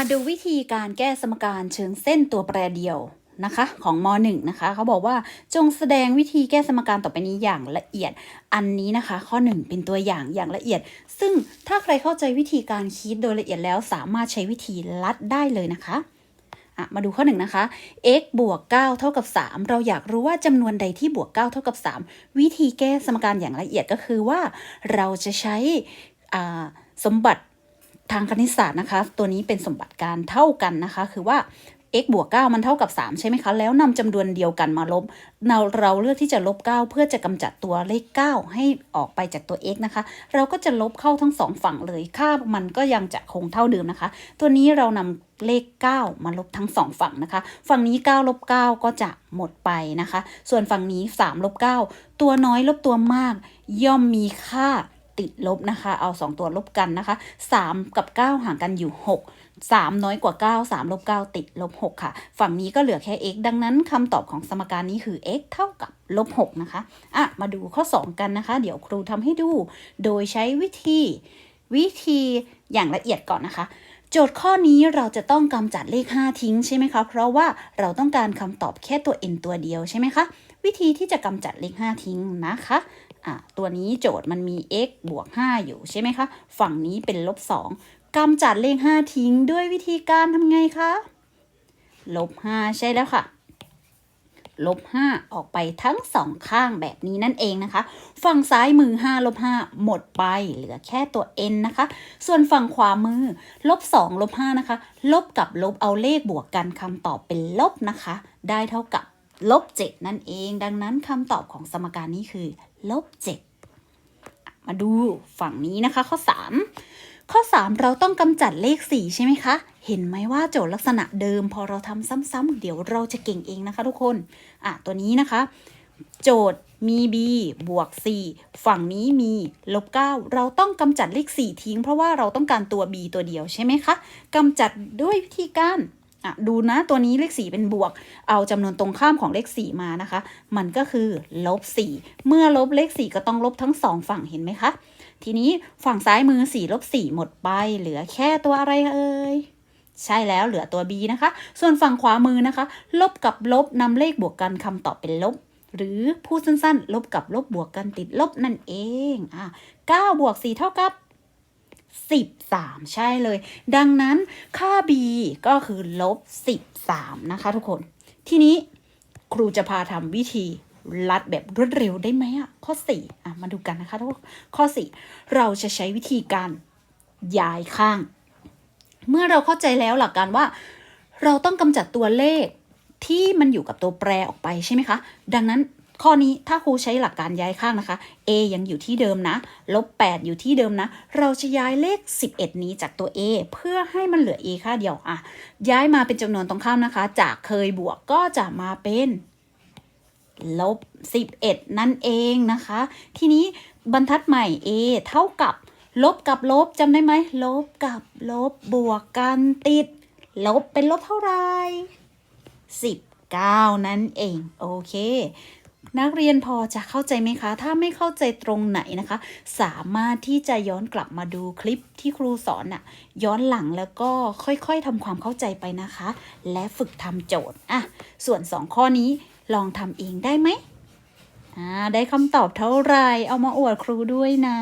มาดูวิธีการแก้สมการเชิงเส้นตัวแปรเดียวนะคะของม .1 นะคะเขาบอกว่าจงแสดงวิธีแก้สมการต่อไปนี้อย่างละเอียด อันนี้นะคะ ข้อ 1 เป็นตัวอย่างอย่างละเอียด ซึ่งถ้าใครเข้าใจวิธีการคิดโดยละเอียดแล้วสามารถใช้วิธีลัดได้เลยนะคะะมาดูข้อ1นะคะ x บวก 9 เท่ากับ 3 เราอยากรู้ว่าจำนวนใดที่บวก 9 เท่ากับ 3 วิธีแก้สมการอย่างละเอียดก็คือว่า เราจะใช้สมบัติ ทางคณิตศาสตร์นะคะ ตัวนี้เป็นสมบัติการเท่ากันนะคะ คือว่า x บวก 9 มันเท่ากับ 3 ใช่ไหมคะ แล้วนำจำนวนเดียวกันมาลบ เราเราเลือกที่จะลบ 9 เพื่อจะกำจัดตัวเลข 9 ให้ออกไปจากตัว x นะคะ เราก็จะลบเข้าทั้งสองฝั่งเลย ค่ามันก็ยังจะคงเท่าเดิมนะคะ ตัวนี้เรานำเลข 9 มาลบทั้งสองฝั่งนะคะ ฝั่งนี้ 9 ลบ 9 ก็จะหมดไปนะคะ ส่วนฝั่งนี้ 3 ลบ 9 ตัวน้อยลบตัวมาก ย่อมมีค่า ติดลบนะคะ เอา 2 ตัวลบกันนะคะ 3 กับ 9 ห่างกันอยู่ 6 3 น้อยกว่า 9 3 ลบ 9 ติดลบ 6 ค่ะ ฝั่งนี้ก็เหลือแค่ x ดังนั้นคำตอบของสมการนี้คือ x เท่ากับลบ 6 นะคะ อะ มาดูข้อ 2 กันนะคะ เดี๋ยวครูทำให้ดู โดยใช้วิธีวิธีอย่างละเอียดก่อนนะคะ โจทย์ข้อนี้เราจะต้องกำจัดเลข 5 ทิ้งใช่ไหมคะ เพราะว่าเราต้องการคำตอบแค่ตัว n ตัวเดียวใช่ไหมคะ วิธีที่จะกำจัดเลข 5 ทิ้งนะคะอะตัวนี้โจทย์มันมี x บวก 5 อยู่ใช่ไหมคะ ฝั่งนี้เป็นลบ 2กำจัดเลข 5 ทิ้งด้วยวิธีการทำไงคะ ลบ 5 ใช่แล้วค่ะ ลบ5ออกไปทั้งสองข้างแบบนี้นั่นเองนะคะ ฝั่งซ้ายมือ5ลบ5หมดไป เหลือแค่ตัว n นะคะ ส่วนฝั่งขวามือลบ2ลบ5นะคะ ลบกับลบเอาเลขบวกกันคำตอบเป็นลบนะคะ ได้เท่ากับลบ7นั่นเอง ดังนั้นคำตอบของสมการนี้คือลบ7มาดูฝั่งนี้นะคะข้อ 3 ข้อ 3 เราต้องกำจัดเลข 4 ใช่ไหมคะ เห็นไหมว่าโจทย์ลักษณะเดิม พอเราทำซ้ำๆเดี๋ยวเราจะเก่งเองนะคะทุกคน อะ ตัวนี้นะคะ โจทย์มี b บวก 4 ฝั่งนี้มีลบ 9 เราต้องกำจัดเลข 4 ทิ้ง เพราะว่าเราต้องการตัว b ตัวเดียวใช่ไหมคะกำจัดด้วยวิธีการอะดูนะตัวนี้เลข 4 เป็นบวก เอาจำนวนตรงข้ามของเลข 4 มานะคะ มันก็คือลบ 4 เมื่อลบเลข 4 ก็ต้องลบทั้งสองฝั่งเห็นไหมคะ ทีนี้ฝั่งซ้ายมือ4ลบ4หมดไป เหลือแค่ตัวอะไรเอ่ยใช่แล้วเหลือตัว b นะคะ ส่วนฝั่งขวามือนะคะ ลบกับลบนำเลขบวกกันคำตอบเป็นลบ หรือพูดสั้นๆ ลบกับลบบวกกันติดลบนั่นเองอะ9บวก4เท่ากับ13 ใช่เลย ดังนั้นค่า b ก็คือลบ 13 นะคะทุกคน ทีนี้ครูจะพาทำวิธี ลัดแบบรวดเร็วได้ไหมอะข้อ4อะมาดูกันนะคะทุกข้อ 4 เราจะใช้วิธีการย้ายข้าง เมื่อเราเข้าใจแล้วหลักการว่า เราต้องกำจัดตัวเลขที่มันอยู่กับตัวแปรออกไปใช่ไหมคะ ดังนั้นข้อนี้ถ้าครูใช้หลักการย้ายข้างนะคะ a ยังอยู่ที่เดิมนะ ลบ 8 อยู่ที่เดิมนะ เราจะย้ายเลข 11 นี้จากตัว a เพื่อให้มันเหลือ a ค่าเดียวอะ ย้ายมาเป็นจำนวนตรงข้ามนะคะ จากเคยบวกก็จะมาเป็น ลบ 11 นั่นเองนะคะ ทีนี้บรรทัดใหม่ a เท่ากับ ลบกับลบจำได้ไหม ลบกับลบบวกกันติด ลบเป็นลบเท่าไหร่19 นั่นเอง โอเค นักเรียนพอจะเข้าใจไหมคะ ถ้าไม่เข้าใจตรงไหนนะคะ สามารถที่จะย้อนกลับมาดูคลิปที่ครูสอนน่ะ ย้อนหลังแล้วก็ค่อยๆทำความเข้าใจไปนะคะ และฝึกทำโจทย์อะส่วน 2 ข้อนี้ ลองทำเองได้ไหมอ่าได้คำตอบเท่าไหร่เอามาอวดครูด้วยนะ